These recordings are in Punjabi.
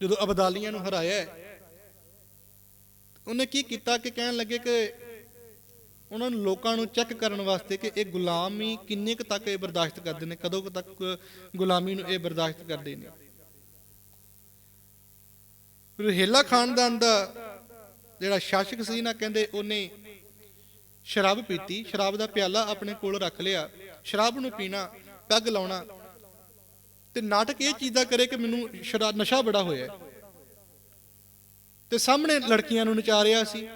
ਜਦੋਂ ਅਬਦਾਲੀਆਂ ਨੂੰ ਹਰਾਇਆ ਉਹਨੇ ਕੀ ਕੀਤਾ ਕਿ ਕਹਿਣ ਲੱਗੇ ਕਿ ਉਹਨਾਂ ਨੂੰ ਲੋਕਾਂ ਨੂੰ ਚੈੱਕ ਕਰਨ ਵਾਸਤੇ ਕਿ ਇਹ ਗੁਲਾਮੀ ਕਿੰਨੇ ਕੁ ਤੱਕ ਇਹ ਬਰਦਾਸ਼ਤ ਕਰਦੇ ਨੇ, ਕਦੋਂ ਕੁ ਤੱਕ ਗੁਲਾਮੀ ਨੂੰ ਇਹ ਬਰਦਾਸ਼ਤ ਕਰਦੇ ਨੇ। ਰੁਹੇਲਾ ਖਾਨਦਾਨ ਦਾ ਜਿਹੜਾ ਸ਼ਾਸਕ ਸੀ ਨਾ, ਕਹਿੰਦੇ ਉਹਨੇ ਸ਼ਰਾਬ ਪੀਤੀ, ਸ਼ਰਾਬ ਦਾ ਪਿਆਲਾ ਆਪਣੇ ਕੋਲ ਰੱਖ ਲਿਆ, ਸ਼ਰਾਬ ਨੂੰ ਪੀਣਾ, ਪੈਗ ਲਾਉਣਾ ਤੇ ਨਾਟਕ ਇਹ ਚੀਜ਼ ਦਾ ਕਰੇ ਕਿ ਮੈਨੂੰ ਸ਼ਰਾਬ ਨਸ਼ਾ ਬੜਾ ਹੋਇਆ ਤੇ ਸਾਹਮਣੇ ਲੜਕੀਆਂ ਨੂੰ ਨਚਾ ਰਿਹਾ ਸੀ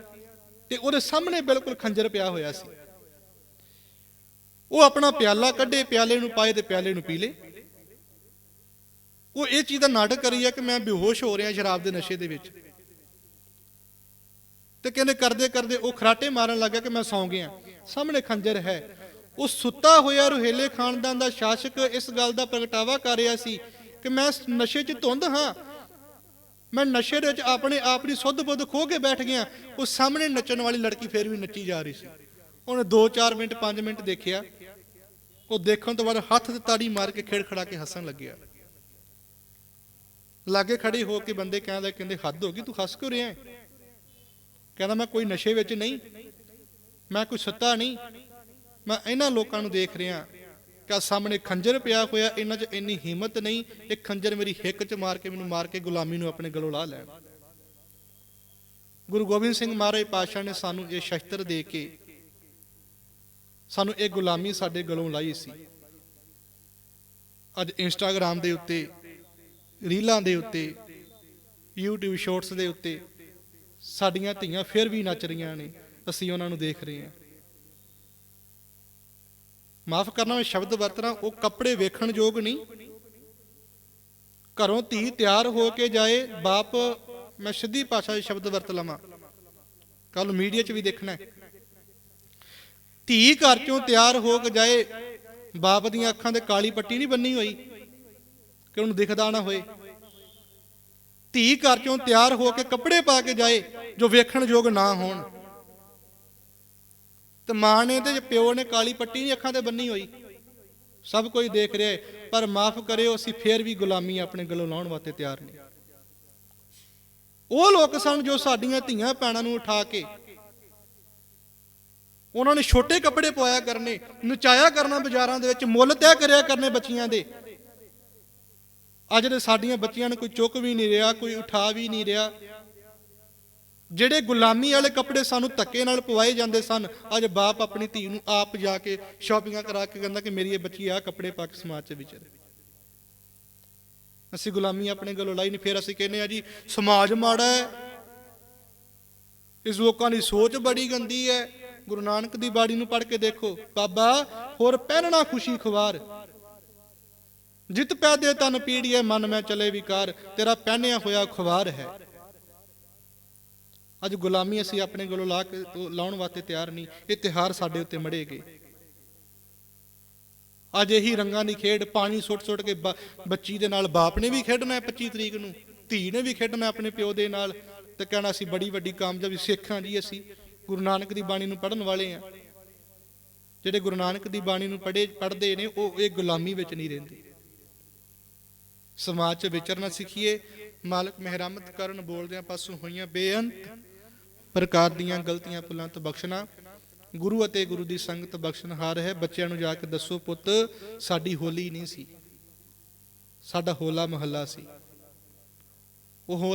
ਤੇ ਉਹਦੇ ਸਾਹਮਣੇ ਬਿਲਕੁਲ ਖੰਜਰ ਪਿਆ ਹੋਇਆ ਸੀ। ਉਹ ਆਪਣਾ ਪਿਆਲਾ ਕੱਢੇ, ਪਿਆਲੇ ਨੂੰ ਪਾਏ ਤੇ ਪਿਆਲੇ ਨੂੰ ਪੀ ਲੇ ਉਹ ਇਹ ਚੀਜ਼ ਦਾ ਨਾਟਕ ਕਰੀ ਆ ਕਿ ਮੈਂ ਬੇਹੋਸ਼ ਹੋ ਰਿਹਾ ਸ਼ਰਾਬ ਦੇ ਨਸ਼ੇ ਦੇ ਵਿੱਚ। ਤੇ ਕਹਿੰਦੇ ਕਰਦੇ ਕਰਦੇ ਉਹ ਖਰਾਟੇ ਮਾਰਨ ਲੱਗਾ ਕਿ ਮੈਂ ਸੌਂ ਗਿਆ। ਸਾਹਮਣੇ ਖੰਜਰ ਹੈ। ਉਹ ਸੁੱਤਾ ਹੋਇਆ ਰੁਹੇਲੇ ਖਾਨਦਾਨ ਦਾ ਸ਼ਾਸਕ ਇਸ ਗੱਲ ਦਾ ਪ੍ਰਗਟਾਵਾ ਕਰ ਰਿਹਾ ਸੀ ਕਿ ਮੈਂ ਨਸ਼ੇ 'ਚ ਧੁੰਦ ਹਾਂ। ਮੈਂ ਨਸ਼ੇ ਦੇ ਵਿੱਚ ਆਪਣੇ ਆਪ ਦੀ ਸੁੱਧ ਬੁੱਧ ਖੋ ਕੇ ਬੈਠ ਗਿਆ। ਉਹ ਸਾਹਮਣੇ ਨੱਚਣ ਵਾਲੀ ਲੜਕੀ ਫੇਰ ਵੀ ਨੱਚੀ ਜਾ ਰਹੀ ਸੀ। ਉਹਨੇ 2-4 ਮਿੰਟ 5 ਮਿੰਟ ਦੇਖਿਆ। ਉਹ ਦੇਖਣ ਤੋਂ ਬਾਅਦ ਹੱਥ ਤੇ ਤਾੜੀ ਮਾਰ ਕੇ ਖੇੜ ਖੜਾ ਕੇ ਹੱਸਣ ਲੱਗਿਆ। ਲਾਗੇ ਖੜੇ ਹੋ ਕੇ ਬੰਦੇ ਕਹਿੰਦੇ ਕਹਿੰਦੇ, ਹੱਦ ਹੋ ਗਈ, ਤੂੰ ਹੱਸ ਕਿਉਂ ਰਿਹਾ ਕਹਿੰਦਾ, ਮੈਂ ਕੋਈ ਨਸ਼ੇ ਵਿੱਚ ਨਹੀਂ। ਮੈਂ ਕੋਈ ਸੁੱਤਾ ਨਹੀਂ। ਮੈਂ ਇਹਨਾਂ ਲੋਕਾਂ ਨੂੰ ਦੇਖ ਰਿਹਾ ਕਿ ਸਾਹਮਣੇ ਖੰਜਰ ਪਿਆ ਹੋਇਆ, ਇਹਨਾਂ 'ਚ ਇੰਨੀ ਹਿੰਮਤ ਨਹੀਂ ਇਹ ਖੰਜਰ ਮੇਰੀ ਹਿੱਕ 'ਚ ਮਾਰ ਕੇ ਮੈਨੂੰ ਮਾਰ ਕੇ ਗੁਲਾਮੀ ਨੂੰ ਆਪਣੇ ਗਲੋਂ ਲਾ ਲੈਣ। ਗੁਰੂ ਗੋਬਿੰਦ ਸਿੰਘ ਮਹਾਰਾਜ ਪਾਤਸ਼ਾਹ ਨੇ ਸਾਨੂੰ ਇਹ ਸ਼ਸਤਰ ਦੇ ਕੇ ਸਾਨੂੰ ਇਹ ਗੁਲਾਮੀ ਸਾਡੇ ਗਲੋਂ ਲਾਈ ਸੀ। ਅੱਜ ਇੰਸਟਾਗ੍ਰam ਦੇ ਉੱਤੇ, ਰੀਲਾਂ ਦੇ ਉੱਤੇ, YouTube ਸ਼ਾਰਟਸ ਦੇ ਉੱਤੇ ਸਾਡੀਆਂ ਧੀਆਂ ਫਿਰ ਵੀ ਨੱਚ ਰਹੀਆਂ ਨੇ, ਅਸੀਂ ਉਹਨਾਂ ਨੂੰ ਦੇਖ ਰਹੇ ਹਾਂ। ਮਾਫ ਕਰਨਾ, ਮੈਂ ਸ਼ਬਦ ਵਰਤਣਾ, ਉਹ ਕੱਪੜੇ ਵੇਖਣ ਯੋਗ ਨਹੀਂ। ਘਰੋਂ ਧੀ ਤਿਆਰ ਹੋ ਕੇ ਜਾਏ, ਬਾਪ, ਮੈਂ ਸਿੱਧੀ ਭਾਸ਼ਾ 'ਚ ਸ਼ਬਦ ਵਰਤ ਲਵਾਂ। ਕੱਲ ਮੀਡੀਆ 'ਚ ਵੀ ਦੇਖਣਾ ਹੈ। ਧੀ ਘਰ ਚੋਂ ਤਿਆਰ ਹੋ ਕੇ ਜਾਏ, ਬਾਪ ਦੀਆਂ ਅੱਖਾਂ ਤੇ ਕਾਲੀ ਪੱਟੀ ਨਹੀਂ ਬੰਨੀ ਹੋਈ, ਕਿ ਉਹਨੂੰ ਦਿਖਦਾ ਨਾ ਹੋਏ। ਧੀ ਘਰ ਚੋਂ ਤਿਆਰ ਹੋ ਕੇ ਕੱਪੜੇ ਪਾ ਕੇ ਜਾਏ, ਜੋ ਵੇਖਣ ਯੋਗ ਨਾ ਹੋਣ। ਤੇ ਮਾਂ ਨੇ ਤੇ ਪਿਓ ਨੇ ਕਾਲੀ ਪੱਟੀ ਨਹੀਂ ਅੱਖਾਂ ਤੇ ਬੰਨੀ ਹੋਈ। ਸਭ ਕੋਈ ਦੇਖ ਰਿਹਾ ਪਰ ਮਾਫ ਕਰਿਓ, ਅਸੀਂ ਫੇਰ ਵੀ ਗੁਲਾਮੀ ਆਪਣੇ ਗਲੋਂ ਲਾਉਣ ਵਾਸਤੇ ਤਿਆਰ ਨਹੀਂ ਉਹ ਲੋਕ ਸਨ ਜੋ ਸਾਡੀਆਂ ਧੀਆਂ ਭੈਣਾਂ ਨੂੰ ਉਠਾ ਕੇ ਉਹਨਾਂ ਨੇ ਛੋਟੇ ਕੱਪੜੇ ਪਵਾਇਆ ਕਰਨੇ, ਨਚਾਇਆ ਕਰਨਾ ਬਾਜ਼ਾਰਾਂ ਦੇ ਵਿੱਚ, ਮੁੱਲ ਤੈਅ ਕਰਿਆ ਕਰਨੇ ਬੱਚੀਆਂ ਦੇ। ਅੱਜ ਦੇ ਸਾਡੀਆਂ ਬੱਚੀਆਂ ਨੂੰ ਕੋਈ ਚੁੱਕ ਵੀ ਨਹੀਂ ਰਿਹਾ, ਕੋਈ ਉਠਾ ਵੀ ਨਹੀਂ ਰਿਹਾ। ਜਿਹੜੇ ਗੁਲਾਮੀ ਵਾਲੇ ਕੱਪੜੇ ਸਾਨੂੰ ਧੱਕੇ ਨਾਲ ਪਵਾਏ ਜਾਂਦੇ ਸਨ, ਅੱਜ ਬਾਪ ਆਪਣੀ ਧੀ ਨੂੰ ਆਪ ਜਾ ਕੇ ਸ਼ਾਪਿੰਗਾਂ ਕਰਾ ਕੇ ਕਹਿੰਦਾ ਕਿ ਮੇਰੀ ਇਹ ਬੱਚੀ ਆਹ ਕੱਪੜੇ ਪਾ ਕੇ ਸਮਾਜ 'ਚ ਵਿਚਰੇ ਅਸੀਂ ਗੁਲਾਮੀ ਆਪਣੇ ਗਲੋਂ ਲਾਈ ਨਹੀਂ, ਫਿਰ ਅਸੀਂ ਕਹਿੰਦੇ ਆ ਜੀ, ਸਮਾਜ ਮਾੜਾ ਹੈ। ਇਸ ਲੋਕਾਂ ਦੀ ਸੋਚ ਬੜੀ ਗੰਦੀ ਹੈ। ਗੁਰੂ ਨਾਨਕ ਦੀ ਬਾਣੀ ਨੂੰ ਪੜ੍ਹ ਕੇ ਦੇਖੋ, ਬਾਬਾ, ਹੋਰ ਪਹਿਨਣਾ ਖੁਸ਼ੀ ਖਵਾਰ। ਜਿਤ ਪੈਦੇ ਤਨ ਪੀੜੀਏ, ਮਨ ਮੈਂ ਚਲੇ ਵਿਕਾਰ। ਤੇਰਾ ਪਹਿਨਿਆ ਹੋਇਆ ਖਵਾਰ ਹੈ। ਅੱਜ ਗੁਲਾਮੀ ਅਸੀਂ ਆਪਣੇ ਕੋਲੋਂ ਲਾ ਕੇ ਲਾਉਣ ਵਾਸਤੇ ਤਿਆਰ ਨਹੀਂ, ਇਹ ਤਿਹਾਰ ਸਾਡੇ ਉੱਤੇ ਮੜੇਗੇ। ਅੱਜ ਇਹੀ ਰੰਗਾਂ ਦੀ ਖੇਡ, ਪਾਣੀ ਸੁੱਟ ਸੁੱਟ ਕੇ ਬੱਚੀ ਦੇ ਨਾਲ ਬਾਪ ਨੇ ਵੀ ਖੇਡਣਾ ਹੈ 25 ਤਰੀਕ ਨੂੰ, ਧੀ ਨੇ ਵੀ ਖੇਡਣਾ ਆਪਣੇ ਪਿਓ ਦੇ ਨਾਲ, ਤੇ ਕਹਿਣਾ ਅਸੀਂ ਬੜੀ ਵੱਡੀ ਕਾਮਯਾਬੀ ਸਿੱਖਾਂ ਜੀ ਅਸੀਂ, ਗੁਰੂ ਨਾਨਕ ਦੀ ਬਾਣੀ ਨੂੰ ਪੜ੍ਹਨ ਵਾਲੇ ਆ ਜਿਹੜੇ ਗੁਰੂ ਨਾਨਕ ਦੀ ਬਾਣੀ ਨੂੰ ਪੜ੍ਹੇ, ਪੜ੍ਹਦੇ ਨੇ, ਉਹ ਇਹ ਗੁਲਾਮੀ ਵਿੱਚ ਨਹੀਂ ਰਹਿੰਦੇ। ਸਮਾਜ 'ਚ ਵਿਚਰਨਾ ਸਿੱਖੀਏ, ਮਾਲਕ ਮਿਹਰਮਤ ਕਰਨ ਬੋਲਦਿਆਂ ਪਾਸੋਂ ਹੋਈਆਂ ਬੇਅੰਤ ਪ੍ਰਕਾਰ ਦੀਆਂ ਗਲਤੀਆਂ ਭੁੱਲਾਂ ਤੋਂ ਬਖਸ਼ਣਾ। ਗੁਰੂ ਅਤੇ ਗੁਰੂ ਦੀ ਸੰਗਤ ਬਖਸ਼ਣਹਾਰ ਹੈ। ਬੱਚਿਆਂ ਨੂੰ ਜਾ ਕੇ ਦੱਸੋ, ਪੁੱਤ, ਸਾਡੀ ਹੋਲੀ ਨਹੀਂ ਸੀ। ਸਾਡਾ ਹੋਲਾ ਮਹੱਲਾ ਸੀ। ਉਹ ਹੋ-